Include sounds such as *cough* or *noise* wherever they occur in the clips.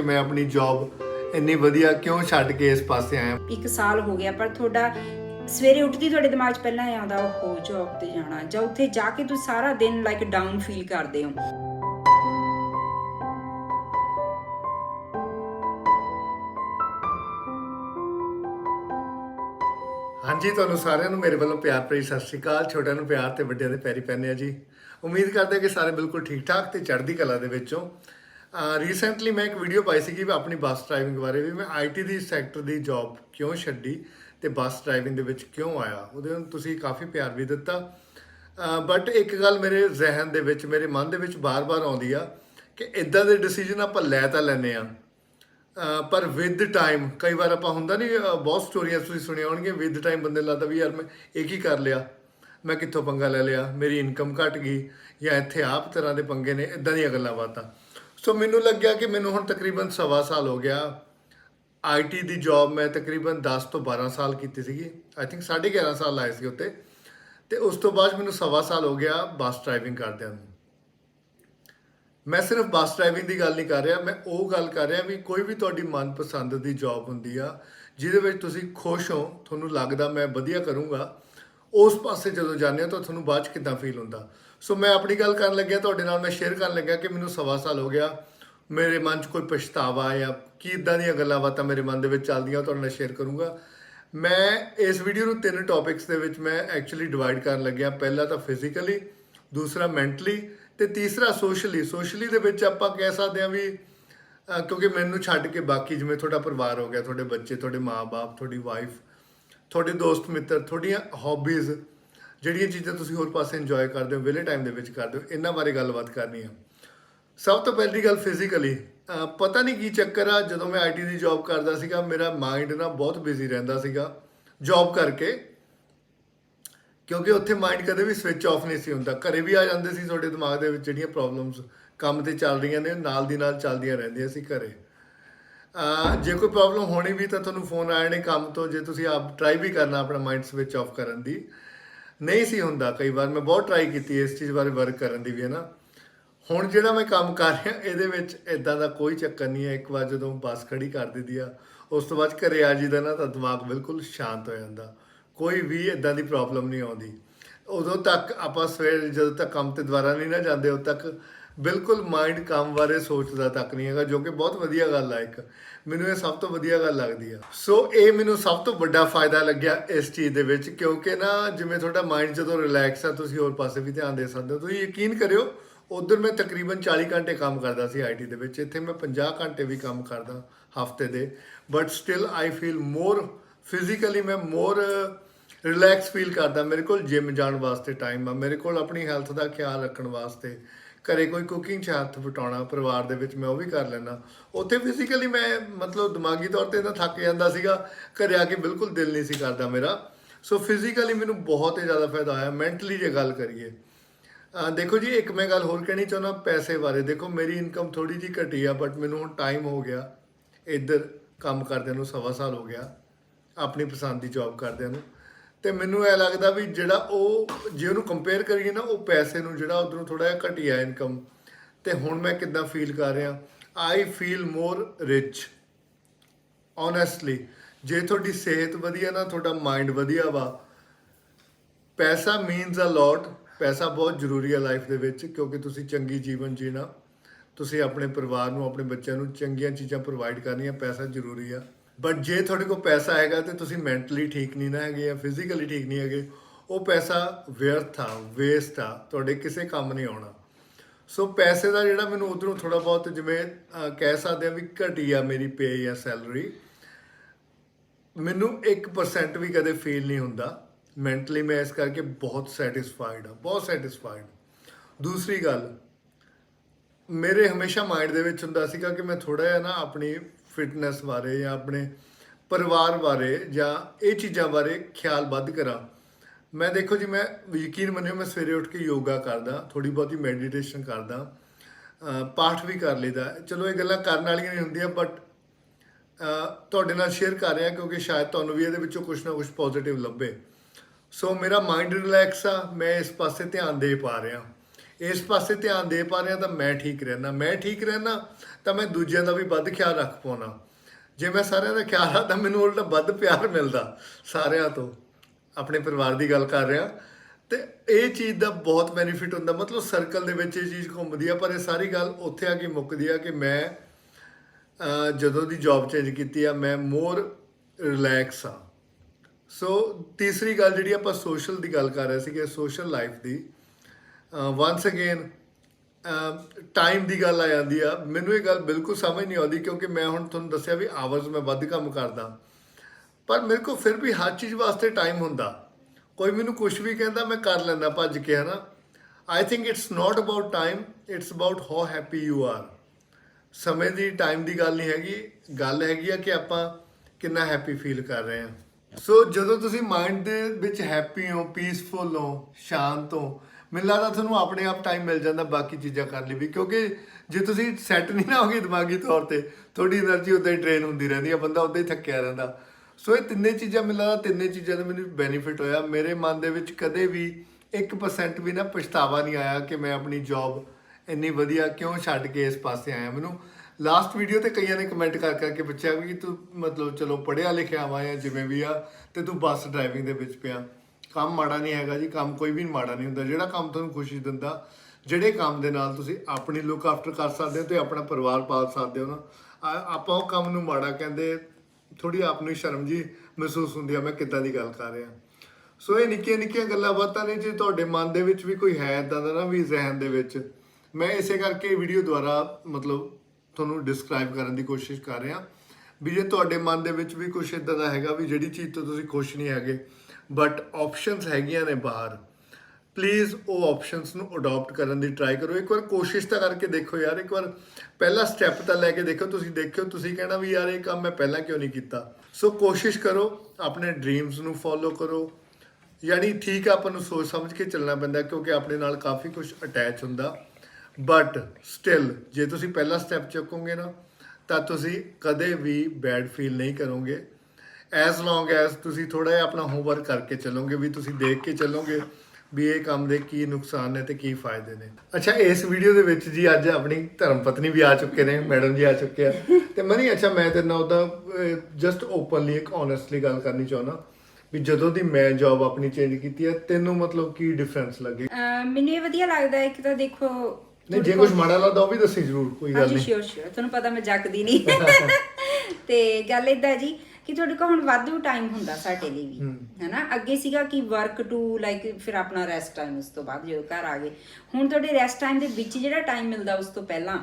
ਮੈਂ ਆਪਣੀ ਜੌਬ ਇੰਨੀ ਵਧੀਆ ਕਿਉਂ ਛੱਡ ਕੇ ਇਸ ਪਾਸੇ ਆਇਆ? ਇੱਕ ਸਾਲ ਹੋ ਗਿਆ ਪਰ ਤੁਹਾਡਾ ਸਵੇਰੇ ਉੱਠਦੀ ਤੁਹਾਡੇ ਦਿਮਾਗ 'ਚ ਪਹਿਲਾਂ ਇਹ ਆਉਂਦਾ ਉਹ ਜੌਬ ਤੇ ਜਾਣਾ ਜਾਂ ਉੱਥੇ ਜਾ ਕੇ ਤੁਸੀਂ ਸਾਰਾ ਦਿਨ ਲਾਈਕ ਡਾਊਨ ਫੀਲ ਕਰਦੇ ਹੋ? ਹਾਂਜੀ ਤੁਹਾਨੂੰ ਸਾਰਿਆਂ ਨੂੰ ਮੇਰੇ ਵੱਲੋਂ ਪਿਆਰ ਭਰੀ ਸਤਿ ਸ਼੍ਰੀ ਅਕਾਲ। ਛੋਟਿਆਂ ਨੂੰ ਪਿਆਰ ਤੇ ਵੱਡਿਆਂ ਦੇ ਪੈਰੀ ਪੈਂਦੇ ਆ ਜੀ। ਉਮੀਦ ਕਰਦੇ ਹਾਂ ਕਿ ਸਾਰੇ ਬਿਲਕੁਲ ਠੀਕ ਠਾਕ ਤੇ ਚੜ੍ਹਦੀ ਕਲਾ ਦੇ ਵਿੱਚੋਂ ਰੀਸੈਂਟਲੀ ਮੈਂ ਇੱਕ ਵੀਡੀਓ ਪਾਈ ਸੀਗੀ ਵੀ ਆਪਣੀ ਬੱਸ ਡਰਾਈਵਿੰਗ ਬਾਰੇ ਵੀ। ਮੈਂ ਆਈਟੀ ਦੀ ਸੈਕਟਰ ਦੀ ਜੌਬ ਕਿਉਂ ਛੱਡੀ ਤੇ ਬੱਸ ਡਰਾਈਵਿੰਗ ਦੇ ਵਿੱਚ ਕਿਉਂ ਆਇਆ? ਉਹਦੇ ਨੂੰ ਤੁਸੀਂ ਕਾਫੀ ਪਿਆਰ ਵੀ ਦਿੱਤਾ। ਬਟ ਇੱਕ ਗੱਲ ਮੇਰੇ ਜ਼ਿਹਨ ਦੇ ਵਿੱਚ, ਮੇਰੇ ਮਨ ਦੇ ਵਿੱਚ ਬਾਰ-ਬਾਰ ਆਉਂਦੀ ਆ ਕਿ ਇਦਾਂ ਦੇ ਡਿਸੀਜਨ ਆਪਾਂ ਲੈ ਤਾਂ ਲੈਨੇ ਆ। ਪਰ ਵਿਦ ਟਾਈਮ ਕਈ ਵਾਰ ਆਪਾਂ ਹੁੰਦਾ ਨਹੀਂ ਬਹੁਤ ਸਟੋਰੀਆਂ ਤੁਸੀਂ ਸੁਣੀਆਂ ਹੋਣਗੀਆਂ ਵਿਦ ਟਾਈਮ ਬੰਦੇ ਨੂੰ ਲੱਗਦਾ ਵੀ ਯਾਰ ਮੈਂ ਇਹ ਕੀ ਕਰ ਲਿਆ? ਮੈਂ ਕਿੱਥੋਂ ਪੰਗਾ ਲੈ ਲਿਆ? ਮੇਰੀ ਇਨਕਮ ਘਟ ਗਈ ਜਾਂ ਇੱਥੇ ਆਪ ਤਰ੍ਹਾਂ ਦੇ ਪੰਗੇ ਨੇ ਇਦਾਂ ਦੀਆਂ ਗੱਲਾਂ ਬਾਤਾਂ। ਸੋ ਮੈਨੂੰ ਲੱਗਿਆ ਕਿ ਮੈਨੂੰ ਹੁਣ ਤਕਰੀਬਨ ਸਵਾ ਸਾਲ ਹੋ ਗਿਆ। ਆਈਟੀ ਦੀ ਜੌਬ ਮੈਂ ਤਕਰੀਬਨ 10 ਤੋਂ 12 ਸਾਲ ਕੀਤੀ ਸੀਗੀ। ਆਈ ਥਿੰਕ 11.5 ਸਾਲ ਲਾਏ ਸੀ ਉੱਤੇ। ਤੇ ਉਸ ਤੋਂ ਬਾਅਦ ਮੈਨੂੰ ਸਵਾ ਸਾਲ ਹੋ ਗਿਆ ਬੱਸ ਡਰਾਈਵਿੰਗ ਕਰਦਿਆਂ ਨੂੰ। ਮੈਂ ਸਿਰਫ ਬੱਸ ਡਰਾਈਵਿੰਗ ਦੀ ਗੱਲ ਨਹੀਂ ਕਰ ਰਿਹਾ, ਮੈਂ ਉਹ ਗੱਲ ਕਰ ਰਿਹਾ ਵੀ ਕੋਈ ਵੀ ਤੁਹਾਡੀ ਮਨਪਸੰਦ ਦੀ ਜੌਬ ਹੁੰਦੀ ਆ, ਜਿਹਦੇ ਵਿੱਚ ਤੁਸੀਂ ਖੁਸ਼ ਹੋ, ਤੁਹਾਨੂੰ ਲੱਗਦਾ ਮੈਂ ਵਧੀਆ ਕਰੂੰਗਾ, ਉਸ ਪਾਸੇ ਜਦੋਂ ਜਾਂਦੇ ਹੋ ਤਾਂ ਤੁਹਾਨੂੰ ਬਾਅਦ ਚ ਕਿਦਾਂ ਫੀਲ ਹੁੰਦਾ? ਸੋ ਮੈਂ ਆਪਣੀ ਗੱਲ ਕਰਨ ਲੱਗਿਆ, ਤੁਹਾਡੇ ਨਾਲ ਮੈਂ ਸ਼ੇਅਰ ਕਰਨ ਲੱਗਿਆ ਕਿ ਮੈਨੂੰ ਸਵਾ ਸਾਲ ਹੋ ਗਿਆ। ਮੇਰੇ ਮਨ 'ਚ ਕੋਈ ਪਛਤਾਵਾ ਜਾਂ ਕੀ ਇਦਾਂ ਦੀਆਂ ਗੱਲਾਂ ਬਾਤਾਂ ਮੇਰੇ ਮਨ ਦੇ ਵਿੱਚ ਚੱਲਦੀਆਂ, ਤੁਹਾਡੇ ਨਾਲ ਸ਼ੇਅਰ ਕਰੂੰਗਾ। ਮੈਂ ਇਸ ਵੀਡੀਓ ਨੂੰ ਤਿੰਨ ਟੌਪਿਕਸ ਦੇ ਵਿੱਚ ਮੈਂ ਐਕਚੁਅਲੀ ਡਿਵਾਈਡ ਕਰਨ ਲੱਗਿਆ। ਪਹਿਲਾ ਤਾਂ ਫਿਜ਼ੀਕਲੀ ਦੂਸਰਾ ਮੈਂਟਲੀ ਤੇ ਤੀਸਰਾ ਸੋਸ਼ਲੀ ਸੋਸ਼ਲੀ ਦੇ ਵਿੱਚ ਆਪਾਂ ਕਹਿ ਸਕਦੇ ਹਾਂ ਵੀ ਕਿਉਂਕਿ ਮੈਨੂੰ ਛੱਡ ਕੇ ਬਾਕੀ ਜਿਵੇਂ ਤੁਹਾਡਾ ਪਰਿਵਾਰ ਹੋ ਗਿਆ, ਤੁਹਾਡੇ ਬੱਚੇ, ਤੁਹਾਡੇ ਮਾਪੇ ਤੁਹਾਡੀ ਵਾਈਫ ਤੁਹਾਡੇ ਦੋਸਤ ਮਿੱਤਰ ਤੁਹਾਡੀਆਂ ਹੌਬੀਜ਼ ਜਿਹੜੀਆਂ ਚੀਜ਼ਾਂ ਤੁਸੀਂ ਹੋਰ ਪਾਸੇ ਇੰਜੋਏ ਕਰਦੇ ਹੋ ਵਿਲੇ ਟਾਈਮ ਦੇ ਵਿੱਚ ਕਰਦੇ ਹੋ, ਇਹਨਾਂ ਬਾਰੇ ਗੱਲਬਾਤ ਕਰਨੀ ਆ। ਸਭ ਤੋਂ ਪਹਿਲੀ ਗੱਲ ਫਿਜ਼ੀਕਲੀ ਪਤਾ ਨਹੀਂ ਕੀ ਚੱਕਰ ਆ, ਜਦੋਂ ਮੈਂ ਆਈਟੀ ਦੀ ਜੌਬ ਕਰਦਾ ਸੀਗਾ, ਮੇਰਾ ਮਾਈਂਡ ਨਾ ਬਹੁਤ ਬਿਜ਼ੀ ਰਹਿੰਦਾ ਸੀਗਾ ਜੌਬ ਕਰਕੇ। ਕਿਉਂਕਿ ਉੱਥੇ ਮਾਈਂਡ ਕਦੇ ਵੀ ਸਵਿਚ ਆਫ ਨਹੀਂ ਸੀ ਹੁੰਦਾ। ਘਰੇ ਵੀ ਆ ਜਾਂਦੇ ਸੀ ਤੁਹਾਡੇ ਦਿਮਾਗ ਦੇ ਵਿੱਚ ਜਿਹੜੀਆਂ ਪ੍ਰੋਬਲਮਸ ਕੰਮ ਤੇ ਚੱਲ ਰਹੀਆਂ ਨੇ, ਨਾਲ ਦੀ ਨਾਲ ਚੱਲਦੀਆਂ ਰਹਿੰਦੀਆਂ ਸੀ ਘਰੇ। ਜੇ ਕੋਈ ਪ੍ਰੋਬਲਮ ਹੋਣੀ ਵੀ ਤਾਂ ਤੁਹਾਨੂੰ ਫੋਨ ਆਏ ਨੇ ਕੰਮ ਤੋਂ, ਜੇ ਤੁਸੀਂ ਆਪ ਟਰਾਈ ਵੀ ਕਰਨਾ ਆਪਣਾ ਮਾਈਂਡ ਸਵਿਚ ਆਫ ਕਰਨ ਦੀ। ਨਹੀਂ ਸੀ ਹੁੰਦਾ, ਕਈ ਵਾਰ ਮੈਂ ਬਹੁਤ ਟਰਾਈ ਕੀਤੀ ਇਸ ਚੀਜ਼ ਬਾਰੇ ਵਰਕ ਕਰਨ ਦੀ ਵੀ ਹੈ ਨਾ ਹੁਣ ਜਿਹੜਾ ਮੈਂ ਕੰਮ ਕਰ ਰਿਹਾ, ਇਹਦੇ ਵਿੱਚ ਇਦਾਂ ਦਾ ਕੋਈ ਚੱਕਰ ਨਹੀਂ ਹੈ। ਇੱਕ ਵਾਰ ਜਦੋਂ ਬੱਸ ਖੜੀ ਕਰ ਦਿੰਦੀ ਆ, ਉਸ ਤੋਂ ਬਾਅਦ ਘਰੇ ਆ ਜੀਦਾ ਨਾ, ਤਾਂ ਦਿਮਾਗ ਬਿਲਕੁਲ ਸ਼ਾਂਤ ਹੋ ਜਾਂਦਾ। ਕੋਈ ਵੀ ਇਦਾਂ ਦੀ ਪ੍ਰੋਬਲਮ ਨਹੀਂ ਆਉਂਦੀ। ਉਦੋਂ ਤੱਕ ਆਪਾਂ ਸਵੇਰ ਜਦੋਂ ਤੱਕ ਕੰਮ ਤੇ ਦੁਬਾਰਾ ਨਹੀਂ ਨਾ ਜਾਂਦੇ, ਉਦੋਂ ਤੱਕ ਬਿਲਕੁਲ ਮਾਈਂਡ ਕੰਮ ਬਾਰੇ ਸੋਚਦਾ ਤੱਕ ਨਹੀਂ ਹੈਗਾ, ਜੋ ਕਿ ਬਹੁਤ ਵਧੀਆ ਗੱਲ ਆ ਇੱਕ। ਮੈਨੂੰ ਇਹ ਸਭ ਤੋਂ ਵਧੀਆ ਗੱਲ ਲੱਗਦੀ ਆ। ਸੋ ਇਹ ਮੈਨੂੰ ਸਭ ਤੋਂ ਵੱਡਾ ਫਾਇਦਾ ਲੱਗਿਆ ਇਸ ਚੀਜ਼ ਦੇ ਵਿੱਚ, ਕਿਉਂਕਿ ਨਾ ਜਿਵੇਂ ਤੁਹਾਡਾ ਮਾਈਂਡ ਜਦੋਂ ਰਿਲੈਕਸ ਆ, ਤੁਸੀਂ ਹੋਰ ਪਾਸੇ ਵੀ ਧਿਆਨ ਦੇ ਸਕਦੇ ਹੋ। ਤੁਸੀਂ ਯਕੀਨ ਕਰਿਓ, ਉਧਰ ਮੈਂ ਤਕਰੀਬਨ 40 ਘੰਟੇ ਕੰਮ ਕਰਦਾ ਸੀ ਆਈਟੀ ਦੇ ਵਿੱਚ, ਇੱਥੇ ਮੈਂ 50 ਘੰਟੇ ਵੀ ਕੰਮ ਕਰਦਾ ਹਫ਼ਤੇ ਦੇ। But still I feel more physically ਮੈਂ ਮੋਰ ਰਿਲੈਕਸ ਫੀਲ ਕਰਦਾ। ਮੇਰੇ ਕੋਲ ਜਿਮ ਜਾਣ ਵਾਸਤੇ ਟਾਈਮ ਆ, ਮੇਰੇ ਕੋਲ ਆਪਣੀ ਹੈਲਥ ਦਾ ਖਿਆਲ ਰੱਖਣ ਵਾਸਤੇ। ਘਰੇ ਕੋਈ ਕੁਕਿੰਗ 'ਚ ਹੱਥ ਵਟਾਉਣਾ, ਪਰਿਵਾਰ ਦੇ ਵਿੱਚ ਮੈਂ ਉਹ ਵੀ ਕਰ ਲੈਣਾ ਉੱਥੇ ਫਿਜ਼ੀਕਲੀ ਮੈਂ ਮਤਲਬ ਦਿਮਾਗੀ ਤੌਰ ਤੇ ਤਾਂ ਥੱਕ ਜਾਂਦਾ ਸੀਗਾ, ਘਰੇ ਆ ਕੇ ਬਿਲਕੁਲ ਦਿਲ ਨਹੀਂ ਸੀ ਕਰਦਾ ਮੇਰਾ। ਸੋ ਫਿਜ਼ੀਕਲੀ ਮੈਨੂੰ ਬਹੁਤ ਹੀ ਜ਼ਿਆਦਾ ਫਾਇਦਾ ਹੋਇਆ ਮੈਂਟਲੀ ਜੇ ਗੱਲ ਕਰੀਏ। ਦੇਖੋ ਜੀ, ਇੱਕ ਮੈਂ ਗੱਲ ਹੋਰ ਕਹਿਣੀ ਚਾਹੁੰਦਾ, ਪੈਸੇ ਬਾਰੇ। ਦੇਖੋ, ਮੇਰੀ ਇਨਕਮ ਥੋੜੀ ਜੀ ਘਟੀ ਆ ਬਟ ਮੈਨੂੰ ਹੁਣ ਟਾਈਮ ਹੋ ਗਿਆ। ਇੱਧਰ ਕੰਮ ਕਰਦਿਆਂ ਨੂੰ ਸਵਾ ਸਾਲ ਹੋ ਗਿਆ, ਆਪਣੀ ਪਸੰਦ ਦੀ ਜੌਬ ਕਰਦਿਆਂ ਨੂੰ। ਤੇ ਮੈਨੂੰ ਇਹ ਲੱਗਦਾ ਵੀ ਜਿਹੜਾ ਉਹ, ਜੇ ਉਹਨੂੰ ਕੰਪੇਅਰ ਕਰੀਏ ਨਾ, ਉਹ ਪੈਸੇ ਨੂੰ ਜਿਹੜਾ ਉਧਰੋਂ ਥੋੜਾ ਜਿਹਾ ਘਟਿਆ ਇਨਕਮ ਤੇ ਹੁਣ ਮੈਂ ਕਿਦਾਂ ਫੀਲ ਕਰ ਰਿਹਾ? I feel more rich honestly ਜੇ ਤੁਹਾਡੀ ਸਿਹਤ ਵਧੀਆ ਨਾ, ਤੁਹਾਡਾ ਮਾਈਂਡ ਵਧੀਆ ਵਾ, ਪੈਸਾ ਮੀਨਸ ਅ ਲੋਟ ਪੈਸਾ ਬਹੁਤ ਜ਼ਰੂਰੀ ਹੈ ਲਾਈਫ ਦੇ ਵਿੱਚ, ਕਿਉਂਕਿ ਤੁਸੀਂ ਚੰਗੀ ਜੀਵਨ ਜੀਣਾ, ਤੁਸੀਂ ਆਪਣੇ ਪਰਿਵਾਰ ਨੂੰ, ਆਪਣੇ ਬੱਚਿਆਂ ਨੂੰ ਚੰਗੀਆਂ ਚੀਜ਼ਾਂ ਪ੍ਰੋਵਾਈਡ ਕਰਨੀਆਂ, ਪੈਸਾ ਜ਼ਰੂਰੀ ਆ। ਬਟ ਜੇ ਤੁਹਾਡੇ ਕੋਲ ਪੈਸਾ ਹੈਗਾ ਤੇ ਤੁਸੀਂ ਮੈਂਟਲੀ ਠੀਕ ਨਹੀਂ ਨਾ ਹੈਗੇ ਜਾਂ ਫਿਜ਼ੀਕਲੀ ਠੀਕ ਨਹੀਂ ਹੈਗੇ, ਉਹ ਪੈਸਾ ਵਿਅਰਥ ਆ ਵੇਸਟ ਆ, ਤੁਹਾਡੇ ਕਿਸੇ ਕੰਮ ਨਹੀਂ ਆਉਣਾ। ਸੋ ਪੈਸੇ ਦਾ ਜਿਹੜਾ ਮੈਨੂੰ ਉਧਰੋਂ ਥੋੜਾ ਬਹੁਤ ਜਿਵੇਂ ਕਹਿ ਸਕਦੇ ਆ ਵੀ ਘਟੀ ਆ ਮੇਰੀ ਪੇ ਜਾਂ ਸੈਲਰੀ ਮੈਨੂੰ 1% ਵੀ ਕਦੇ ਫੀਲ ਨਹੀਂ ਹੁੰਦਾ। ਮੈਂਟਲੀ ਮੈਂ ਇਸ ਕਰਕੇ ਬਹੁਤ ਸੈਟੀਸਫਾਈਡ ਆ, ਬਹੁਤ ਸੈਟੀਸਫਾਈਡ ਦੂਸਰੀ ਗੱਲ, ਮੇਰੇ ਹਮੇਸ਼ਾ ਮਾਈਂਡ ਦੇ ਵਿੱਚ ਹੁੰਦਾ ਸੀਗਾ ਕਿ ਮੈਂ ਥੋੜਾ ਜਿਹਾ ਨਾ ਆਪਣੀ ਫਿਟਨੈਸ ਬਾਰੇ ਜਾਂ ਆਪਣੇ ਪਰਿਵਾਰ ਬਾਰੇ ਜਾਂ ਇਹ ਚੀਜ਼ਾਂ ਬਾਰੇ ਖਿਆਲ ਵੱਧ ਕਰਾਂ। ਮੈਂ ਦੇਖੋ ਜੀ, ਮੈਂ ਯਕੀਨ ਮੰਨਿਓ, ਮੈਂ ਸਵੇਰੇ ਉੱਠ ਕੇ ਯੋਗਾ ਕਰਦਾ ਥੋੜੀ ਬਹੁਤੀ ਮੈਡੀਟੇਸ਼ਨ ਕਰਦਾ ਪਾਠ ਵੀ ਕਰ ਲਈਦਾ। ਚਲੋ, ਇਹ ਗੱਲਾਂ ਕਰਨ ਵਾਲੀਆਂ ਨਹੀਂ ਹੁੰਦੀਆਂ ਬਟ ਤੁਹਾਡੇ ਨਾਲ ਸ਼ੇਅਰ ਕਰ ਰਿਹਾ, ਕਿਉਂਕਿ ਸ਼ਾਇਦ ਤੁਹਾਨੂੰ ਵੀ ਇਹਦੇ ਵਿੱਚੋਂ ਕੁਝ ਨਾ ਕੁਝ ਪੋਜ਼ਿਟਿਵ ਲੱਭੇ। ਸੋ ਮੇਰਾ ਮਾਈਂਡ ਰਿਲੈਕਸ ਆ, ਮੈਂ ਇਸ ਪਾਸੇ ਧਿਆਨ ਦੇ ਪਾ ਰਿਹਾ। ਇਸ ਪਾਸੇ ਧਿਆਨ ਦੇ ਪਾ ਰਿਹਾ ਤਾਂ ਮੈਂ ਠੀਕ ਰਹਿਣਾ, ਮੈਂ ਠੀਕ ਰਹਿਣਾ ਤਾਂ ਮੈਂ ਦੂਜਿਆਂ ਦਾ ਵੀ ਵੱਧ ਖਿਆਲ ਰੱਖ ਪਾਉਣਾ। ਜੇ ਮੈਂ ਸਾਰਿਆਂ ਦਾ ਖਿਆਲ ਰੱਖਦਾ, ਮੈਨੂੰ ਉਲਟਾ ਵੱਧ ਪਿਆਰ ਮਿਲਦਾ ਸਾਰਿਆਂ ਤੋਂ। ਆਪਣੇ ਪਰਿਵਾਰ ਦੀ ਗੱਲ ਕਰ ਰਿਹਾ। ਤੇ ਇਹ ਚੀਜ਼ ਦਾ ਬਹੁਤ ਬੈਨੀਫਿਟ ਹੁੰਦਾ। ਮਤਲਬ ਸਰਕਲ ਦੇ ਵਿੱਚ ਇਹ ਚੀਜ਼ ਘੁੰਮਦੀ ਆ, ਪਰ ਇਹ ਸਾਰੀ ਗੱਲ ਉੱਥੇ ਆ ਕੇ ਮੁੱਕਦੀ ਆ ਕਿ ਮੈਂ ਜਦੋਂ ਦੀ ਜੌਬ ਚੇਂਜ ਕੀਤੀ ਆ, ਮੈਂ ਮੋਰ ਰਿਲੈਕਸ ਆ। ਸੋ ਤੀਸਰੀ ਗੱਲ ਜਿਹੜੀ ਆਪਾਂ ਸੋਸ਼ਲ ਦੀ ਗੱਲ ਕਰ ਰਹੇ ਸੀਗੇ ਸੋਸ਼ਲ ਲਾਈਫ ਦੀ ਵਾਂਸ ਅਗੇਨ ਟਾਈਮ ਦੀ ਗੱਲ ਆ ਜਾਂਦੀ ਆ। ਮੈਨੂੰ ਇਹ ਗੱਲ ਬਿਲਕੁਲ ਸਮਝ ਨਹੀਂ ਆਉਂਦੀ ਕਿਉਂਕਿ ਮੈਂ ਹੁਣ ਤੁਹਾਨੂੰ ਦੱਸਿਆ ਵੀ ਆਵਰਸ ਮੈਂ ਵੱਧ ਕੰਮ ਕਰਦਾ। ਪਰ ਮੇਰੇ ਕੋਲ ਫਿਰ ਵੀ ਹਰ ਚੀਜ਼ ਵਾਸਤੇ ਟਾਈਮ ਹੁੰਦਾ। ਕੋਈ ਮੈਨੂੰ ਕੁਝ ਵੀ ਕਹਿੰਦਾ, ਮੈਂ ਕਰ ਲੈਂਦਾ ਭੱਜ ਕੇ, ਹਨਾ। I think it's not about time it's about how happy you are ਸਮੇਂ ਦੀ ਟਾਈਮ ਦੀ ਗੱਲ ਨਹੀਂ ਹੈਗੀ। ਗੱਲ ਹੈਗੀ ਆ ਕਿ ਆਪਾਂ ਕਿੰਨਾ ਹੈਪੀ ਫੀਲ ਕਰ ਰਹੇ ਹਾਂ। ਸੋ ਜਦੋਂ ਤੁਸੀਂ ਮਾਈਂਡ ਦੇ ਵਿੱਚ ਹੈਪੀ ਹੋ ਪੀਸਫੁਲ ਹੋ, ਸ਼ਾਂਤ ਹੋ, ਮੈਨੂੰ ਲੱਗਦਾ ਤੁਹਾਨੂੰ ਆਪਣੇ ਆਪ ਟਾਈਮ ਮਿਲ ਜਾਂਦਾ ਬਾਕੀ ਚੀਜ਼ਾਂ ਕਰਨ ਲਈ ਵੀ, ਕਿਉਂਕਿ ਜੇ ਤੁਸੀਂ ਸੈੱਟ ਨਹੀਂ ਨਾ ਹੋਗੇ ਦਿਮਾਗੀ ਤੌਰ ਤੇ, ਤੁਹਾਡੀ એનર્ਜੀ ਉਦਾਂ ਹੀ ਡਰੇਨ ਹੁੰਦੀ ਰਹਿੰਦੀ ਆ, ਬੰਦਾ ਉਦਾਂ ਹੀ ਥੱਕਿਆ ਰਹਿੰਦਾ। ਸੋ ਇਹ ਤਿੰਨੇ ਚੀਜ਼ਾਂ ਮੈਨੂੰ ਲੱਗਦਾ, ਤਿੰਨੇ ਚੀਜ਼ਾਂ ਦਾ ਮੈਨੂੰ ਬੈਨੀਫਿਟ ਹੋਇਆ। ਮੇਰੇ ਮਨ ਦੇ ਵਿੱਚ ਕਦੇ ਵੀ 1% ਵੀ ਨਾ ਪਛਤਾਵਾ ਨਹੀਂ ਆਇਆ ਕਿ ਮੈਂ ਆਪਣੀ ਜੌਬ ਇੰਨੀ ਵਧੀਆ ਕਿਉਂ ਛੱਡ ਕੇ ਇਸ ਪਾਸੇ ਆਇਆ। ਮੈਨੂੰ ਲਾਸਟ ਵੀਡੀਓ ਤੇ ਕਈਆਂ ਨੇ ਕਮੈਂਟ ਕਰ ਕਰਕੇ ਪੁੱਛਿਆ ਵੀ ਤੂੰ ਮਤਲਬ ਚਲੋ ਪੜਿਆ ਲਿਖਿਆ ਵਾ ਜਾਂ ਜਿਵੇਂ ਵੀ ਆ, ਤੇ ਤੂੰ ਬੱਸ ਡਰਾਈਵਿੰਗ ਦੇ ਵਿੱਚ ਪਿਆ। ਕੰਮ ਮਾੜਾ ਨਹੀਂ ਹੈਗਾ ਜੀ, ਕੰਮ ਕੋਈ ਵੀ ਮਾੜਾ ਨਹੀਂ ਹੁੰਦਾ। ਜਿਹੜਾ ਕੰਮ ਤੁਹਾਨੂੰ ਖੁਸ਼ੀ ਦਿੰਦਾ, ਜਿਹੜੇ ਕੰਮ ਦੇ ਨਾਲ ਤੁਸੀਂ ਆਪਣੀ ਲੁੱਕ ਆਫਟਰ ਕਰ ਸਕਦੇ ਹੋ ਤੇ ਆਪਣਾ ਪਰਿਵਾਰ ਪਾਲ ਸਕਦੇ ਹੋ ਨਾ। ਆਪਾਂ ਉਹ ਕੰਮ ਨੂੰ ਮਾੜਾ ਕਹਿੰਦੇ ਥੋੜੀ ਆਪ ਨੂੰ ਹੀ ਸ਼ਰਮ ਜੀ ਮਹਿਸੂਸ ਹੁੰਦੀ ਆ, ਮੈਂ ਕਿੱਦਾਂ ਦੀ ਗੱਲ ਕਰ ਰਿਹਾ। ਸੋ ਇਹ ਨਿੱਕੀਆਂ ਨਿੱਕੀਆਂ ਗੱਲਾਂ ਬਾਤਾਂ ਨੇ ਜੇ ਤੁਹਾਡੇ ਮਨ ਦੇ ਵਿੱਚ ਵੀ ਕੋਈ ਹੈ ਇਦਾਂ ਦਾ ਨਾ ਵੀ ਜ਼ਿਹਨ ਦੇ ਵਿੱਚ, ਮੈਂ ਇਸੇ ਕਰਕੇ ਵੀਡੀਓ ਦੁਆਰਾ ਮਤਲਬ ਤੁਹਾਨੂੰ ਡਿਸਕ੍ਰਾਈਬ ਕਰਨ ਦੀ ਕੋਸ਼ਿਸ਼ ਕਰ ਰਿਹਾ। ਵੀ ਜੇ ਤੁਹਾਡੇ ਮਨ ਦੇ ਵਿੱਚ ਵੀ ਕੁਝ ਇਦਾਂ ਦਾ ਹੈਗਾ ਵੀ ਜਿਹੜੀ ਚੀਜ਼ ਤੋਂ ਤੁਸੀਂ ਖੁਸ਼ ਨਹੀਂ ਹੈਗੇ ਬਟ ਆਪਸ਼ਨਸ ਹੈਗੀਆਂ ਨੇ ਬਾਹਰ ਪਲੀਜ਼ ਉਹ ਆਪਸ਼ਨਸ ਨੂੰ ਅਡਾਪਟ ਕਰਨ ਦੀ ਟਰਾਈ ਕਰੋ। ਇੱਕ ਵਾਰ ਕੋਸ਼ਿਸ਼ ਤਾਂ ਕਰਕੇ ਦੇਖੋ ਯਾਰ, ਇੱਕ ਵਾਰ ਪਹਿਲਾ ਸਟੈਪ ਤਾਂ ਲੈ ਕੇ ਦੇਖੋ, ਤੁਸੀਂ ਦੇਖਿਓ, ਤੁਸੀਂ ਕਹਿਣਾ ਵੀ ਯਾਰ ਇਹ ਕੰਮ ਮੈਂ ਪਹਿਲਾਂ ਕਿਉਂ ਨਹੀਂ ਕੀਤਾ? ਸੋ ਕੋਸ਼ਿਸ਼ ਕਰੋ, ਆਪਣੇ ਡ੍ਰੀਮਸ ਨੂੰ ਫੋਲੋ ਕਰੋ। ਯਾਨੀ ਠੀਕ ਆ, ਆਪਾਂ ਨੂੰ ਸੋਚ ਸਮਝ ਕੇ ਚੱਲਣਾ ਪੈਂਦਾ ਕਿਉਂਕਿ ਆਪਣੇ ਨਾਲ ਕਾਫੀ ਕੁਝ ਅਟੈਚ ਹੁੰਦਾ। ਬਟ ਸਟਿਲ ਜੇ ਤੁਸੀਂ ਪਹਿਲਾ ਸਟੈਪ ਚੁੱਕੋਗੇ ਨਾ, ਤਾਂ ਤੁਸੀਂ ਕਦੇ ਵੀ ਬੈਡ ਫੀਲ ਨਹੀਂ ਕਰੋਗੇ। ਐਸ ਲੌਂਗ ਐਸ ਤੁਸੀਂ ਥੋੜਾ ਜਿਹਾ ਆਪਣਾ ਹੋਮਵਰਕ ਕਰਕੇ ਚੱਲੋਗੇ, ਵੀ ਤੁਸੀਂ ਦੇਖ ਕੇ ਚੱਲੋਗੇ ਵੀ ਇਹ ਕੰਮ ਦੇ ਕੀ ਨੁਕਸਾਨ ਨੇ ਤੇ ਕੀ ਫਾਇਦੇ ਨੇ। ਅੱਛਾ, ਇਸ ਵੀਡੀਓ ਦੇ ਵਿੱਚ ਜੀ ਅੱਜ ਆਪਣੀ ਧਰਮ ਪਤਨੀ ਵੀ ਆ ਚੁੱਕੇ ਨੇ ਮੈਡਮ ਜੀ ਆ ਚੁੱਕੇ ਆ। ਤੇ ਮਨੀ, ਅੱਛਾ, ਮੈਂ ਤੇਰੇ ਨਾਲ ਉਹਦਾ ਜਸਟ ਓਪਨਲੀ ਇੱਕ ਓਨੈਸਟਲੀ ਗੱਲ ਕਰਨੀ ਚਾਹੁੰਦਾ, ਵੀ ਜਦੋਂ ਦੀ ਮੈਂ ਜੌਬ ਆਪਣੀ ਚੇਂਜ ਕੀਤੀ ਹੈ, ਤੈਨੂੰ ਮਤਲਬ ਕੀ ਡਿਫਰੈਂਸ ਲੱਗੇ? ਮੈਨੂੰ ਇਹ ਵਧੀਆ ਲੱਗਦਾ ਹੈ ਕਿ ਤਾਂ ਦੇਖੋ ਨਹੀਂ ਜੇ ਕੁਝ ਮਾੜਾ ਲੱਗਦਾ ਉਹ ਵੀ ਦੱਸੀ ਜ਼ਰੂਰ ਕੋਈ ਗੱਲ ਹਾਂਜੀ ਨਹੀਂ। ਸ਼ੋਰ ਸ਼ੋਰ ਤੁਹਾਨੂੰ ਪਤਾ ਮੈਂ ਜੱਕਦੀ ਨਹੀਂ। *laughs* ਤੇ ਗੱਲ ਇਦਾਂ ਜੀ ਕਿ ਤੁਹਾਡੇ ਕੋਲ ਹੁਣ ਵਾਧੂ ਟਾਈਮ ਹੁੰਦਾ ਸਾਡੇ ਲਈ ਵੀ ਹੈਨਾ? ਅੱਗੇ ਸੀਗਾ ਕਿ ਵਰਕ ਟੂ ਲਾਈਕ ਫਿਰ ਆਪਣਾ ਰੈਸਟ ਟਾਈਮ ਉਸ ਤੋਂ ਬਾਅਦ ਜਦੋਂ ਘਰ ਆ ਗਏ। ਹੁਣ ਤੁਹਾਡੇ ਰੈਸਟ ਟਾਈਮ ਦੇ ਵਿੱਚ ਜਿਹੜਾ ਟਾਈਮ ਮਿਲਦਾ ਉਸ ਤੋਂ ਪਹਿਲਾਂ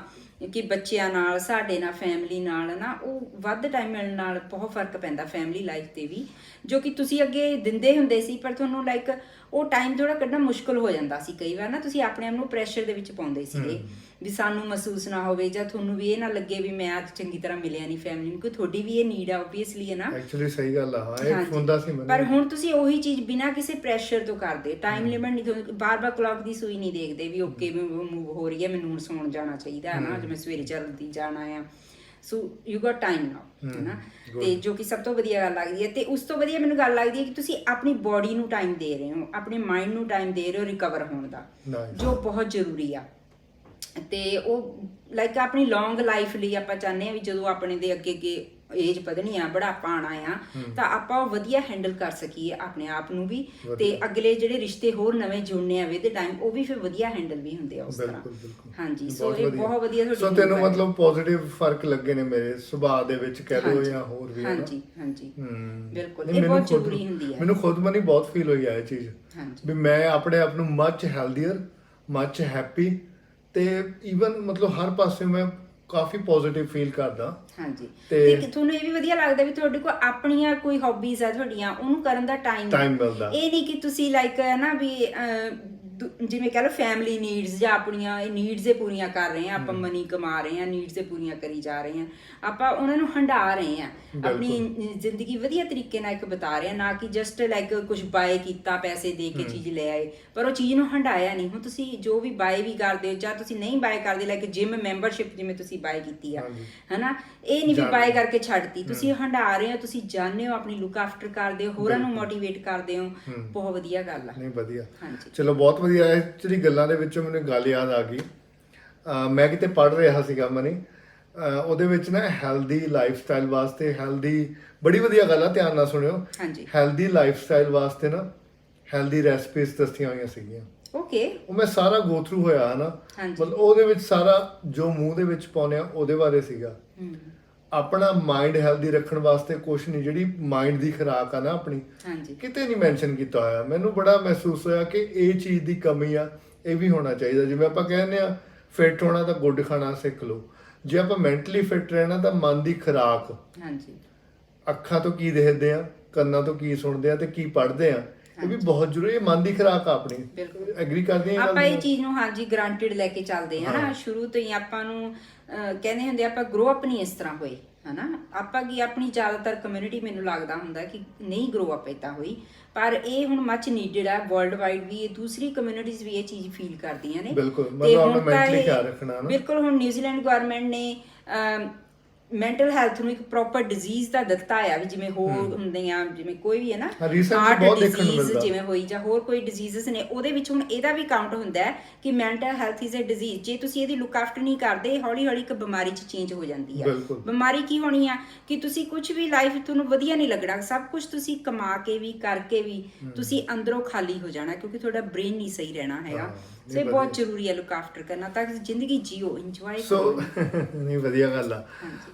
ਕਿ ਬੱਚਿਆਂ ਨਾਲ ਸਾਡੇ ਨਾਲ ਫੈਮਿਲੀ ਨਾਲ ਨਾ ਉਹ ਵੱਧ ਟਾਈਮ ਮਿਲਣ ਨਾਲ ਬਹੁਤ ਫ਼ਰਕ ਪੈਂਦਾ ਫੈਮਿਲੀ ਲਾਈਫ ਤੇ ਵੀ ਜੋ ਕਿ ਤੁਸੀਂ ਅੱਗੇ ਦਿੰਦੇ ਹੁੰਦੇ ਸੀ ਪਰ ਤੁਹਾਨੂੰ ਲਾਈਕ ਉਹ ਟਾਈਮ ਥੋੜਾ ਕੱਢਣਾ ਮੁਸ਼ਕਲ ਹੋ ਜਾਂਦਾ ਸੀ ਕਈ ਵਾਰ ਨਾ ਤੁਸੀਂ ਆਪਣੇ ਆਪ ਨੂੰ ਪ੍ਰੈਸ਼ਰ ਦੇ ਵਿੱਚ ਪਾਉਂਦੇ ਸੀਗੇ ਵੀ ਸਾਨੂੰ ਮਹਿਸੂਸ ਨਾ ਹੋਵੇ ਜਾਂ ਤੁਹਾਨੂੰ ਵੀ ਇਹ ਨਾ ਲੱਗੇ ਵੀ ਮੈਂ ਅੱਜ ਚੰਗੀ ਤਰ੍ਹਾਂ ਮਿਲਿਆ ਨਹੀਂ ਫੈਮਿਲੀ ਨੂੰ ਕਿ ਤੁਹਾਡੀ ਵੀ ਇਹ ਨੀਡ ਆ ਆਬਵੀਅਸਲੀ ਹੈ ਨਾ। ਐਕਚੁਅਲੀ ਸਹੀ ਗੱਲ ਆ ਹਾਂ ਇਹ। ਹੁੰਦਾ ਸੀ ਪਰ ਮੈਨੂੰ ਹੁਣ ਤੁਸੀਂ ਉਹੀ ਚੀਜ਼ ਬਿਨਾਂ ਕਿਸੇ ਪ੍ਰੈਸ਼ਰ ਤੋਂ ਕਰਦੇ ਟਾਈਮ ਲਿਮਿਟ ਨਹੀਂ ਤੁਹਾਨੂੰ ਬਾਰ-ਬਾਰ ਕਲੌਕ ਦੀ ਸੂਈ ਨਹੀਂ ਦੇਖਦੇ ਵੀ ਓਕੇ ਮੂਵ ਹੋ ਰਹੀ ਹੈ ਮੈਨੂੰ ਹੁਣ ਸੌਣ ਜਾਣਾ ਚਾਹੀਦਾ ਹੈ ਨਾ ਜਿਵੇਂ ਸਵੇਰੇ ਜਲਦੀ ਜਾਣਾ ਆ। So you got time now ਹੈ ਨਾ? ਤੇ ਜੋ ਕਿ ਸਭ ਤੋਂ ਵਧੀਆ ਗੱਲ ਲੱਗਦੀ ਹੈ। ਤੇ ਉਸ ਤੋਂ ਵਧੀਆ ਮੈਨੂੰ ਗੱਲ ਲੱਗਦੀ ਹੈ ਕਿ ਤੁਸੀਂ ਆਪਣੀ ਬਾਡੀ ਨੂੰ ਟਾਈਮ ਦੇ ਰਹੇ ਹੋ ਆਪਣੇ ਮਾਈਂਡ ਨੂੰ ਟਾਈਮ ਦੇ ਰਹੇ ਹੋ ਰਿਕਵਰ ਹੋਣ ਦਾ. ਜੋ ਬਹੁਤ ਜ਼ਰੂਰੀ ਆ। ਤੇ ਉਹ ਲਾਈਕ ਆਪਣੀ ਲੌਂਗ ਲਾਈਫ ਲਈ ਆਪਾਂ ਚਾਹੁੰਦੇ ਆ ਵੀ ਜਦੋਂ ਆਪਣੇ ਦੇ ਅੱਗੇ ਅੱਗੇ ਏਜ ਵਧਣੀ ਆ ਬੜਾਪਾ ਆਣਾ ਆ ਤਾਂ ਆਪਾਂ ਉਹ ਵਧੀਆ ਹੈਂਡਲ ਕਰ ਸਕੀਏ ਆਪਣੇ ਆਪ ਨੂੰ ਵੀ ਤੇ ਅਗਲੇ ਜਿਹੜੇ ਰਿਸ਼ਤੇ ਹੋਰ ਨਵੇਂ ਜੁੜਨੇ ਆ ਵਿਦ ਟਾਈਮ ਉਹ ਵੀ ਫਿਰ ਵਧੀਆ ਹੈਂਡਲ ਵੀ ਹੁੰਦੇ ਆ ਉਸ ਤਰ੍ਹਾਂ। ਹਾਂਜੀ ਸੋ ਇਹ ਬਹੁਤ ਵਧੀਆ ਤੁਹਾਡੀ ਸੋ ਤੈਨੂੰ। ਮਤਲਬ ਪੋਜ਼ਿਟਿਵ ਫ਼ਰਕ ਲੱਗੇ ਨੇ ਮੇਰੇ ਸੁਭਾਅ ਦੇ ਵਿੱਚ ਕਹਿ ਲਓ ਜਾਂ ਹੋਰ ਵੀ ਹਾਂਜੀ ਹਾਂਜੀ। ਬਿਲਕੁਲ ਇਹ ਬਹੁਤ ਜ਼ਰੂਰੀ ਹੁੰਦੀ ਹੈ। ਮੈਨੂੰ ਖੁਦ ਮਨੀ ਬਹੁਤ ਫੀਲ ਹੋਈ ਆ ਇਹ ਚੀਜ਼। ਹਾਂਜੀ। ਵੀ ਮੈਂ ਆਪਣੇ ਆਪ ਨੂੰ ਮੱਚ ਹੈਲਦੀਅਰ ਮੱਚ ਹੈਪੀ ਤੇ ਈਵਨ ਮਤਲਬ ਹਰ ਪਾਸੇ ਮੈਂ ਕਾਫੀ ਪੋਜ਼ਿਟਿਵ ਫੀਲ ਕਰਦਾ ਹਾਂਜੀ ਤੇ- ਤੇ ਤੁਹਾਨੂੰ ਇਹ ਵੀ ਵਧੀਆ ਲੱਗਦਾ ਵੀ ਤੁਹਾਡੇ ਕੋਲ ਆਪਣੀਆਂ ਕੋਈ ਹੌਬੀਜ਼ ਆ ਤੁਹਾਡੀਆਂ ਉਹਨੂੰ ਕਰਨ ਦਾ ਟਾਈਮ Time ਮਿਲਦਾ। ਇਹ ਨਹੀਂ ਕਿ ਤੁਸੀਂ ਲਾਈਕ ਨਾ ਵੀ ਅਹ, ਜਿਵੇਂ ਕਹ ਲਓ ਫੈਮਿਲੀ ਨੀਡਸ ਜਾਂ ਆਪਣੀਆਂ ਇਹ ਨੀਡਸ ਦੇ ਪੂਰੀਆਂ ਕਰ ਰਹੇ ਆ ਆਪਾਂ ਮਨੀ ਕਮਾ ਰਹੇ ਆ ਨੀਡਸ ਦੇ ਪੂਰੀਆਂ ਕਰੀ ਜਾ ਰਹੇ ਆ ਆਪਾਂ ਉਹਨਾਂ ਨੂੰ ਹੰਡਾ ਰਹੇ ਆ ਆਪਣੀ ਜ਼ਿੰਦਗੀ ਵਧੀਆ ਤਰੀਕੇ ਨਾਲ ਇੱਕ ਬਤਾ ਰਹੇ ਆ ਨਾ ਕਿ ਜਸਟ ਲਾਈਕ ਕੁਝ ਬਾਏ ਕੀਤਾ ਪੈਸੇ ਦੇ ਕੇ ਚੀਜ਼ ਲੈ ਆਏ ਪਰ ਉਹ ਚੀਜ਼ ਨੂੰ ਹੰਡਾਇਆ ਨਹੀਂ। ਹੁਣ ਤੁਸੀਂ ਜੋ ਵੀ ਬਾਏ ਵੀ ਕਰਦੇ ਹੋ ਜਾਂ ਤੁਸੀਂ ਨਹੀਂ ਬਾਏ ਕਰਦੇ ਲਾਈਕ ਜਿਮ ਮੈਂਬਰਸ਼ਿਪ ਜਿਵੇਂ ਤੁਸੀਂ ਬਾਏ ਕੀਤੀ ਆ। ਹਨਾ? ਇਹ ਨਹੀਂ ਵੀ ਬਾਏ ਕਰਕੇ ਛੱਡਤੀ। ਤੁਸੀਂ ਹੰਡਾ ਰਹੇ ਹੋ ਤੁਸੀਂ ਜਾਣਦੇ ਹੋ ਆਪਣੀ ਲੁੱਕ ਆਫਟਰ ਕਰਦੇ ਹੋ ਹੋਰਾਂ ਨੂੰ ਮੋਟੀਵੇਟ ਕਰਦੇ ਹੋ ਬਹੁਤ ਵਧੀਆ ਗੱਲ ਆ। ਨਹੀਂ ਵਧੀਆ। ਚਲੋ ਬਹੁਤ ਵਧੀਆ ਐਕਚੁਅਲੀ ਗੱਲਾਂ ਦੇ ਵਿੱਚੋਂ ਮੈਨੂੰ ਗੱਲ ਯਾਦ ਆ ਗਈ। ਮੈਂ ਕਿਤੇ ਪੜ ਰਿਹਾ ਸੀਗਾ ਮਨੀ। ਉਹਦੇ ਵਿੱਚ ਨਾ ਹੈਲਦੀ ਲਾਈਫ ਸਟਾਈਲ ਵਾਸਤੇ ਹੈਲਦੀ ਬੜੀ ਵਧੀਆ ਗੱਲ ਆ ਧਿਆਨ ਨਾਲ ਸੁਣਿਓ। ਹਾਂਜੀ। ਹੈਲਦੀ ਲਾਈਫ ਸਟਾਈਲ ਵਾਸਤੇ ਨਾ ਹੈਲਦੀ ਰੈਸਪੀਸ ਦੱਸੀਆਂ ਹੋਈਆਂ ਸੀਗੀਆਂ। ਓਕੇ ਉਹ ਮੈਂ ਸਾਰਾ ਗੋ ਥਰੂ ਹੋਇਆ ਹਨਾ। ਮਤਲਬ ਉਹਦੇ ਵਿੱਚ ਸਾਰਾ ਜੋ ਮੂੰਹ ਦੇ ਵਿੱਚ ਪਾਉਂਦੇ ਆ ਉਹਦੇ ਬਾਰੇ ਸੀਗਾ। ਹਮ, ਆਪਣਾ ਮਾਈਂਡ ਹੈਲਦੀ ਰੱਖਣ ਵਾਸਤੇ ਕੁਛ ਨਹੀਂ ਜਿਹੜੀ ਮਾਈਂਡ ਦੀ ਖੁਰਾਕ ਆ ਨਾ ਆਪਣੀ ਹਾਂਜੀ। ਕਿਤੇ ਨਹੀਂ ਮੈਂਸ਼ਨ ਕੀਤਾ ਹੋਇਆ। ਮੈਨੂੰ ਬੜਾ ਮਹਿਸੂਸ ਹੋਇਆ ਕਿ ਇਹ ਚੀਜ਼ ਦੀ ਕਮੀ ਆ ਇਹ ਵੀ ਹੋਣਾ ਚਾਹੀਦਾ। ਜਿਵੇਂ ਆਪਾਂ ਕਹਿੰਦੇ ਆ ਫਿੱਟ ਹੋਣਾ ਤਾਂ ਗੁੱਡ ਖਾਣਾ ਸਿੱਖ ਲਓ। ਜੇ ਆਪਾਂ ਮੈਂਟਲੀ ਫਿੱਟ ਰਹਿਣਾ ਤਾਂ ਮਨ ਦੀ ਖੁਰਾਕ। ਹਾਂਜੀ। ਅੱਖਾਂ ਤੋਂ ਕੀ ਦੇਖਦੇ ਆ ਕੰਨਾਂ ਤੋਂ ਕੀ ਸੁਣਦੇ ਆ ਤੇ ਕੀ ਪੜ੍ਹਦੇ ਆ ਇਹ ਵੀ ਬਹੁਤ ਜ਼ਰੂਰੀ ਹੈ ਮਨ ਦੀ ਖੁਰਾਕ ਆ ਆਪਣੀ ਬਿਲਕੁਲ। ਐਗਰੀ ਕਰਦੇ ਆ ਆਪਾਂ ਇਹ? ਚੀਜ਼ ਨੂੰ ਹਾਂਜੀ ਗ੍ਰਾਂਟਡ ਲੈ ਕੇ ਚੱਲਦੇ ਹਾਂ ਨਾ। ਸ਼ੁਰੂ ਤੋਂ ਹੀ ਆਪਾਂ ਨੂੰ ਅਹ, ਕਹਿੰਦੇ ਹੁੰਦੇ ਆਪਾਂ ਗਰੋ ਅਪ ਨਹੀਂ ਇਸ ਤਰ੍ਹਾਂ ਹੋਏ ਹਨਾ ਆਪਾਂ ਕੀ ਆਪਣੀ ਜ਼ਿਆਦਾਤਰ ਕਮਿਊਨਿਟੀ ਮੈਨੂੰ ਲੱਗਦਾ ਹੁੰਦਾ ਕਿ ਨਹੀਂ ਗਰੋ ਅਪ ਇਦਾਂ ਹੋਈ ਪਰ ਇਹ ਹੁਣ ਮੱਚ ਨੀਡਡ ਆ ਵਰਲਡ ਵਾਈਡ ਵੀ ਇਹ ਦੂਸਰੀ ਕਮਿਊਨਿਟੀਜ਼ ਵੀ ਇਹ ਚੀਜ਼ ਫੀਲ ਕਰਦੀਆਂ ਨੇ ਬਿਲਕੁਲ, ਤੇ ਮਤਲਬ ਹੁਣ ਆਪਣਾ ਤਾਂ mentally ਇਹ- ਖਿਆਲ ਰੱਖਣਾ ਨਾ। ਬਿਲਕੁਲ ਹੁਣ ਨਿਊਜ਼ੀਲੈਂਡ ਗਵਰਨਮੈਂਟ ਨੇ ਮੈਂਟਲ ਹੈਲਥ ਨੂੰ ਇੱਕ ਪ੍ਰੋਪਰ ਡਿਜ਼ੀਜ਼ ਦਾ ਦਿੱਤਾ ਆ ਵੀ ਜਿਵੇਂ ਹੋਰ ਹੁੰਦੀਆਂ ਜਿਵੇਂ ਕੋਈ ਵੀ ਹੈ ਨਾ ਹਾਂ, recently heart ਬਹੁਤ ਦੇਖਣ ਨੂੰ disease ਮਿਲਦਾ। ਜਿਵੇਂ ਹੋਈ ਜਾਂ ਹੋਰ ਕੋਈ ਡਿਜ਼ੀਜ਼ਸ ਨੇ ਉਹਦੇ ਵਿੱਚ ਹੁਣ ਇਹਦਾ ਵੀ ਕਾਊਂਟ ਹੁੰਦਾ ਹੈ ਕਿ mental health is a disease ਜੇ ਤੁਸੀਂ ਇਹਦੀ ਲੁੱਕ ਆਫਟਰ ਨਹੀਂ ਕਰਦੇ ਹੌਲੀ ਹੌਲੀ ਇੱਕ ਬਿਮਾਰੀ 'ਚ ਚੇਂਜ ਹੋ ਜਾਂਦੀ ਆ। ਬਿਮਾਰੀ ਕੀ ਹੋਣੀ ਆ ਕਿ ਤੁਸੀਂ ਕੁਝ ਵੀ ਲਾਈਫ ਤੁਹਾਨੂੰ ਵਧੀਆ ਨਹੀਂ ਲੱਗਣਾ ਸਭ ਕੁਝ ਤੁਸੀਂ ਕਮਾ ਕੇ ਵੀ ਕਰਕੇ ਵੀ ਤੁਸੀਂ ਅੰਦਰੋਂ ਖਾਲੀ ਹੋ ਜਾਣਾ ਕਿਉਂਕਿ ਤੁਹਾਡਾ ਬ੍ਰੇਨ ਨਹੀਂ ਸਹੀ ਰਹਿਣਾ ਹੈਗਾ ਸੋ ਇਹ ਬਹੁਤ। ਜ਼ਰੂਰੀ ਹੈ ਲੁੱਕ ਆਫਟਰ ਕਰਨਾ ਤਾਂ ਕਿ ਜ਼ਿੰਦਗੀ ਜੀਓ ਇੰਜੋਏ ਸੋ ਕਰੋ *laughs* ਨਹੀਂ ਵਧੀਆ ਗੱਲ ਆ।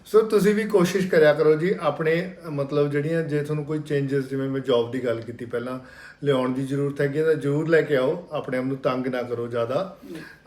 ਸੋ ਤੁਸੀਂ ਵੀ ਕੋਸ਼ਿਸ਼ ਕਰਿਆ ਕਰੋ ਜੀ ਆਪਣੇ ਮਤਲਬ ਜਿਹੜੀਆਂ ਜੇ ਤੁਹਾਨੂੰ ਕੋਈ ਚੇਂਜਸ ਜਿਵੇਂ ਮੈਂ ਜੌਬ ਦੀ ਗੱਲ ਕੀਤੀ ਪਹਿਲਾਂ ਲਿਆਉਣ ਦੀ ਜ਼ਰੂਰਤ ਹੈਗੀ ਹੈ ਤਾਂ ਜ਼ਰੂਰ ਲੈ ਕੇ ਆਓ ਆਪਣੇ ਆਪ ਨੂੰ ਤੰਗ ਨਾ ਕਰੋ ਜ਼ਿਆਦਾ।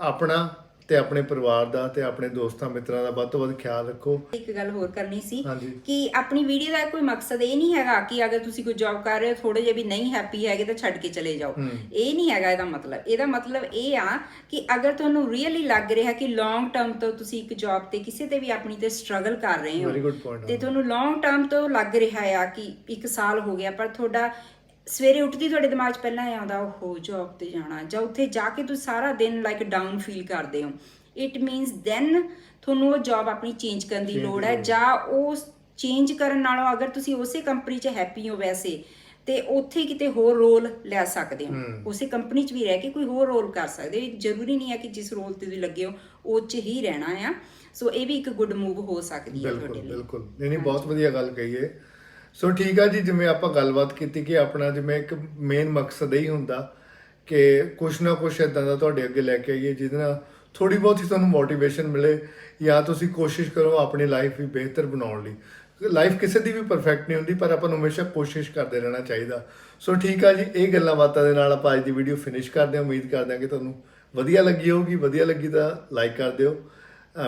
ਆਪਣਾ ਤੇ ਆਪਣੇ ਪਰਿਵਾਰ ਦਾ ਤੇ ਆਪਣੇ ਦੋਸਤਾਂ ਮਿੱਤਰਾਂ ਦਾ ਵੱਧ ਤੋਂ ਵੱਧ ਖਿਆਲ ਰੱਖੋ ਇੱਕ ਗੱਲ ਹੋਰ ਕਰਨੀ ਸੀ ਹਾਂਜੀ। ਕਿ ਆਪਣੀ ਵੀਡੀਓ ਦਾ ਕੋਈ ਮਕਸਦ ਇਹ ਨਹੀਂ ਹੈਗਾ ਕਿ ਅਗਰ ਤੁਸੀਂ ਕੋਈ ਜੌਬ ਕਰ ਰਹੇ ਹੋ ਥੋੜੇ ਜਿਹਾ ਵੀ ਨਹੀਂ ਹੈਪੀ ਹੈਗੇ ਤਾਂ ਛੱਡ ਕੇ ਚਲੇ ਜਾਓ ਇਹ ਨਹੀਂ ਹੈਗਾ ਇਹਦਾ ਮਤਲਬ ਇਹਦਾ ਮਤਲਬ ਇਹ ਆ ਕਿ ਅਗਰ ਤੁਹਾਨੂੰ ਰੀਅਲੀ ਲੱਗ ਰਿਹਾ ਕਿ ਲੌਂਗ ਟਰਮ ਤੋਂ ਤੁਸੀਂ ਇੱਕ ਜੌਬ ਤੇ ਕਿਸੇ ਤੇ ਵੀ ਆਪਣੀ ਤੇ ਸਟਰਗਲ ਕਰ ਰਹੇ ਹੋ Very good point, ਤੇ। ਤੁਹਾਨੂੰ ਲੌਂਗ ਟਰਮ ਤੋਂ ਲੱਗ ਰਿਹਾ ਆ ਕਿ ਇੱਕ ਸਾਲ ਹੋ ਗਿਆ ਪਰ ਤੁਹਾਡਾ ਸਵੇਰੇ ਉੱਠਦੀ ਤੁਹਾਡੇ ਦਿਮਾਗ 'ਚ ਪਹਿਲਾਂ ਇਹ ਆਉਂਦਾ ਉਹ ਜੌਬ ਤੇ ਜਾਣਾ ਜਾਂ ਉੱਥੇ ਜਾ ਕੇ ਤੁਸੀਂ ਸਾਰਾ ਦਿਨ ਲਾਈਕ ਡਾਊਨ ਫੀਲ ਕਰਦੇ ਹੋ। ਇਟ ਮੀਨਸ ਦੈਨ ਤੁਹਾਨੂੰ ਉਹ ਜੌਬ ਆਪਣੀ ਚੇਂਜ ਕਰਨ ਦੀ ਲੋੜ ਹੈ। ਜਾਂ ਉਸ ਚੇਂਜ ਕਰਨ ਨਾਲੋਂ ਅਗਰ ਤੁਸੀਂ ਉਸੇ ਕੰਪਨੀ 'ਚ ਹੈਪੀ ਹੋ ਵੈਸੇ ਤੇ ਉੱਥੇ ਕਿਤੇ ਹੋਰ ਰੋਲ ਲੈ ਸਕਦੇ ਹੋ। ਉਸੇ ਕੰਪਨੀ 'ਚ ਵੀ ਰਹਿ ਕੇ ਕੋਈ ਹੋਰ ਰੋਲ ਕਰ ਸਕਦੇ ਹੋ। ਜ਼ਰੂਰੀ ਨਹੀਂ ਹੈ ਕਿ ਜਿਸ ਰੋਲ ਤੇ ਤੁਸੀਂ ਲੱਗੇ ਹੋ ਉਹ 'ਚ ਹੀ ਰਹਿਣਾ ਆ। ਸੋ ਇਹ ਵੀ ਇੱਕ ਗੁੱਡ ਮੂਵ ਹੋ ਸਕਦੀ ਹੈ ਬਿਲਕੁਲ ਤੁਹਾਡੇ ਲਈ। ਬਿਲਕੁਲ। ਨਹੀਂ ਨਹੀਂ ਬਹੁਤ ਵਧੀਆ ਗੱਲ ਕਹੀ ਹੈ। ਸੋ ਠੀਕ ਆ ਜੀ, ਜਿਵੇਂ ਆਪਾਂ ਗੱਲਬਾਤ ਕੀਤੀ ਕਿ ਆਪਣਾ ਜਿਵੇਂ ਇੱਕ ਮੇਨ ਮਕਸਦ ਇਹ ਹੀ ਹੁੰਦਾ ਕਿ ਕੁਛ ਨਾ ਕੁਛ ਇਦਾਂ ਦਾ ਤੁਹਾਡੇ ਅੱਗੇ ਲੈ ਕੇ ਆਈਏ, ਜਿਹਦੇ ਨਾਲ ਥੋੜੀ ਬਹੁਤ ਹੀ ਤੁਹਾਨੂੰ ਮੋਟੀਵੇਸ਼ਨ ਮਿਲੇ ਜਾਂ ਤੁਸੀਂ ਕੋਸ਼ਿਸ਼ ਕਰੋ ਆਪਣੀ ਲਾਈਫ ਵੀ ਬਿਹਤਰ ਬਣਾਉਣ ਲਈ। ਲਾਈਫ ਕਿਸੇ ਦੀ ਵੀ ਪਰਫੈਕਟ ਨਹੀਂ ਹੁੰਦੀ, ਪਰ ਆਪਾਂ ਨੂੰ ਹਮੇਸ਼ਾ ਕੋਸ਼ਿਸ਼ ਕਰਦੇ ਰਹਿਣਾ ਚਾਹੀਦਾ। ਸੋ ਠੀਕ ਆ ਜੀ, ਇਹ ਗੱਲਾਂ ਬਾਤਾਂ ਦੇ ਨਾਲ ਆਪਾਂ ਅੱਜ ਦੀ ਵੀਡੀਓ ਫਿਨਿਸ਼ ਕਰਦੇ ਹਾਂ। ਉਮੀਦ ਕਰਦੇ ਹਾਂ ਕਿ ਤੁਹਾਨੂੰ ਵਧੀਆ ਲੱਗੀ ਹੋਊਗੀ, ਵਧੀਆ ਲੱਗੀ ਤਾਂ ਲਾਈਕ ਕਰ ਦਿਓ।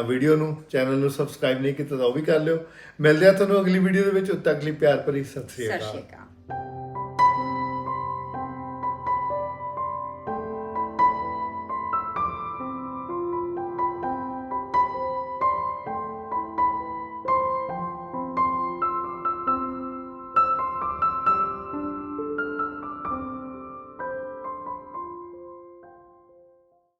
ਵੀਡੀਓ ਨੂੰ ਚੈਨਲ ਨੂੰ ਸਬਸਕ੍ਰਾਈਬ ਨਹੀਂ ਕੀਤਾ ਤਾਂ ਉਹ ਵੀ ਕਰ ਲਿਓ। ਮਿਲਦੇ ਆ ਤੁਹਾਨੂੰ ਅਗਲੀ ਵੀਡੀਓ ਦੇ ਵਿੱਚ। ਉਦ ਤੱਕ ਲਈ ਪਿਆਰ ਭਰੀ ਸਤਿ ਸ੍ਰੀ ਸ਼੍ਰੀ ਅਕਾਲ।